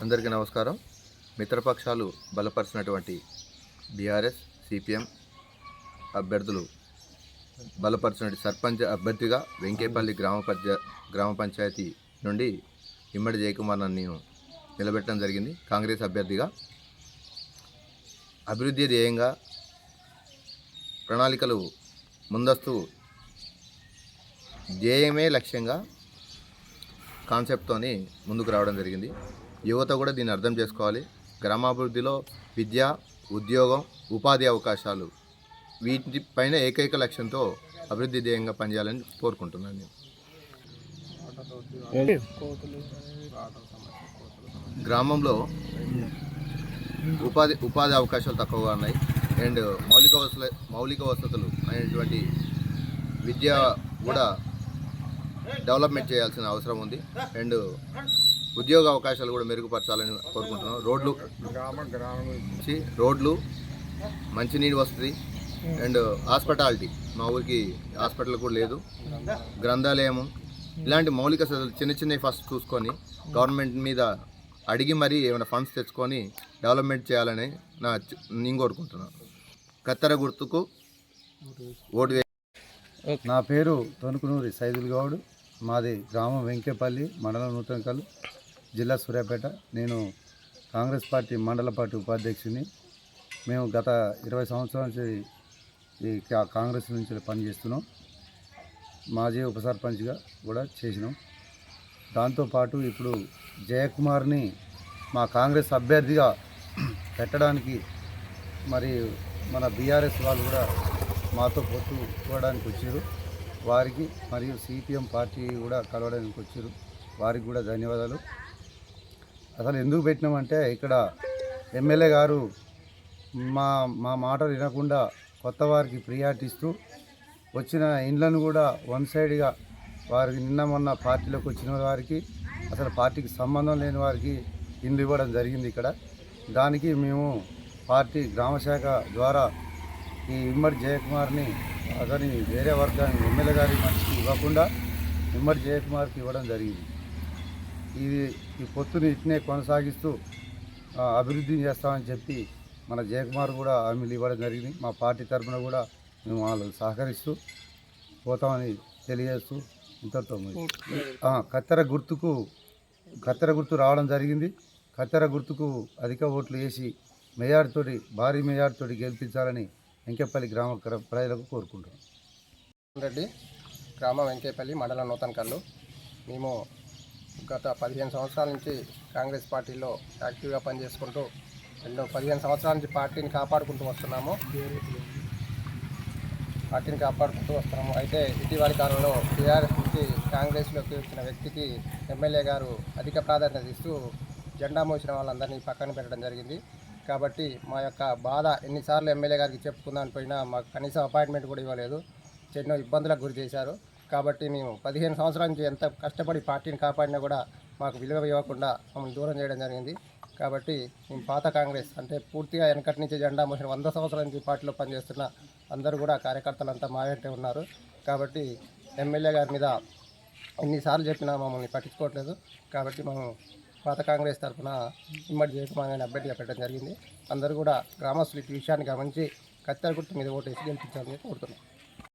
అందరికీ నమస్కారం. మిత్రపక్షాలు బలపరిచినటువంటి BRS CPM అభ్యర్థులు బలపరిచినటువంటి సర్పంచ్ అభ్యర్థిగా వెంకేపల్లి గ్రామ పంచ గ్రామ పంచాయతీ నుండి ఇమ్మడి జయకుమార్ నన్ను నేను నిలబెట్టడం జరిగింది. కాంగ్రెస్ అభ్యర్థిగా అభివృద్ధి ధ్యేయంగా ప్రణాళికలు ముందస్తు ధ్యేయమే లక్ష్యంగా కాన్సెప్ట్తోని ముందుకు రావడం జరిగింది. యువత కూడా దీన్ని అర్థం చేసుకోవాలి. గ్రామాభివృద్ధిలో విద్య ఉద్యోగం ఉపాధి అవకాశాలు వీటిపైన ఏకైక లక్ష్యంతో అభివృద్ధి ధ్యేయంగా పనిచేయాలని కోరుకుంటున్నాను నేను. గ్రామంలో ఉపాధి ఉపాధి అవకాశాలు తక్కువగా ఉన్నాయి. అండ్ మౌలిక వసతులు మౌలిక వసతులు అనేటువంటి విద్య కూడా డెవలప్మెంట్ చేయాల్సిన అవసరం ఉంది. అండ్ ఉద్యోగ అవకాశాలు కూడా మెరుగుపరచాలని కోరుకుంటున్నాం. రోడ్లు నుంచి రోడ్లు మంచినీటి వసతి అండ్ హాస్పిటాలిటీ. మా ఊరికి హాస్పిటల్ కూడా లేదు. గ్రంథాలయము. ఇలాంటి మౌలిక సదులు చిన్న చిన్నవి ఫస్ట్ చూసుకొని గవర్నమెంట్ మీద అడిగి మరీ ఏమైనా ఫండ్స్ తెచ్చుకొని డెవలప్మెంట్ చేయాలని నా నేను కోరుకుంటున్నాను కత్తెర గుర్తుకు ఓటు నా పేరు తొనుకునూరి సైదుల్ గౌడ్. మాది గ్రామం వెంకేపల్లి మండలం నూతనకల్ జిల్లా సూర్యాపేట. నేను కాంగ్రెస్ పార్టీ మండల పార్టీ ఉపాధ్యక్షుని. మేము గత ఇరవై సంవత్సరాల నుంచి ఈ కాంగ్రెస్ నుంచి పనిచేస్తున్నాం. మాజీ ఉప సర్పంచ్గా కూడా చేసినాం. దాంతోపాటు ఇప్పుడు జయకుమార్ని మా కాంగ్రెస్ అభ్యర్థిగా పెట్టడానికి మరి మన బీఆర్ఎస్ వాళ్ళు కూడా మాతో పొత్తు చూడడానికి వచ్చారు. వారికి మరియు సిపిఎం పార్టీ కూడా కలవడానికి వచ్చారు. వారికి కూడా ధన్యవాదాలు. అసలు ఎందుకు పెట్టినామంటే ఇక్కడ ఎమ్మెల్యే గారు మా మా మాటలు వినకుండా కొత్త వారికి ప్రియారిటీ ఇస్తూ వచ్చిన ఇండ్లను కూడా వన్ సైడ్గా వారికి నిన్న మొన్న పార్టీలోకి వచ్చిన వారికి అసలు పార్టీకి సంబంధం లేని వారికి ఇండ్లు ఇవ్వడం జరిగింది ఇక్కడ. దానికి మేము పార్టీ గ్రామశాఖ ద్వారా ఈ ఇమ్మడి జయకుమార్ని అతని వేరే వర్గాన్ని ఎమ్మెల్యే గారి మనిషికి ఇవ్వకుండా ఇమ్మడి జయకుమార్కి ఇవ్వడం జరిగింది. ఇది ఈ పొత్తుని ఇట్నే కొనసాగిస్తూ అభివృద్ధి చేస్తామని చెప్పి మన జయకుమార్ కూడా హామీలు ఇవ్వడం జరిగింది. మా పార్టీ తరఫున కూడా మేము వాళ్ళు సహకరిస్తూ పోతామని తెలియజేస్తూ ఇంతటితో కత్తెర గుర్తుకు కత్తెర గుర్తు రావడం జరిగింది. కత్తెర గుర్తుకు అధిక ఓట్లు వేసి మేయార్తోటి భారీ మేయార్తోటి గెలిపించాలని వెంకెపల్లి గ్రామ గ్ర- ప్రజలకు కోరుకుంటున్నాం. రెడ్డి గ్రామం వెంకేపల్లి మండలం నూతన కల్లు మేము గత పదిహేను సంవత్సరాల నుంచి కాంగ్రెస్ పార్టీలో యాక్టివ్గా పనిచేసుకుంటూ ఎన్నో పదిహేను సంవత్సరాల నుంచి పార్టీని కాపాడుకుంటూ వస్తున్నాము. పార్టీని కాపాడుకుంటూ వస్తున్నాము. అయితే ఇటీవలి కాలంలో టీఆర్ఎస్ నుంచి కాంగ్రెస్లోకి వచ్చిన వ్యక్తికి ఎమ్మెల్యే గారు అధిక ప్రాధాన్యత ఇస్తూ జెండా మోసిన వాళ్ళందరినీ పక్కన పెట్టడం జరిగింది. కాబట్టి మా యొక్క బాధ ఎన్నిసార్లు ఎమ్మెల్యే గారికి చెప్పుకుందాని పోయినా మాకు కనీసం అపాయింట్మెంట్ కూడా ఇవ్వలేదు. ఎన్నో ఇబ్బందులకు గురి చేశారు. కాబట్టి మేము పదిహేను సంవత్సరాల నుంచి ఎంత కష్టపడి పార్టీని కాపాడినా కూడా మాకు విలువ ఇవ్వకుండా మమ్మల్ని దూరం చేయడం జరిగింది. కాబట్టి మేము పాత కాంగ్రెస్ అంటే పూర్తిగా వెనకటి నుంచి జెండా మోసిన వంద సంవత్సరాల నుంచి పార్టీలో పనిచేస్తున్న అందరూ కూడా కార్యకర్తలంతా మా వెంటే ఉన్నారు. కాబట్టి ఎమ్మెల్యే గారి మీద ఎన్నిసార్లు చెప్పినా మమ్మల్ని పట్టించుకోవట్లేదు. కాబట్టి మేము పాత కాంగ్రెస్ తరఫున ఇమ్మడి జయకుమార్ గారిని అభ్యర్థిగా పెట్టడం జరిగింది. అందరూ కూడా గ్రామస్తులు ఈ విషయాన్ని గమనించి కత్తెర గుర్తు మీద ఓటేసి గెలిపించాలని కోరుతున్నాం.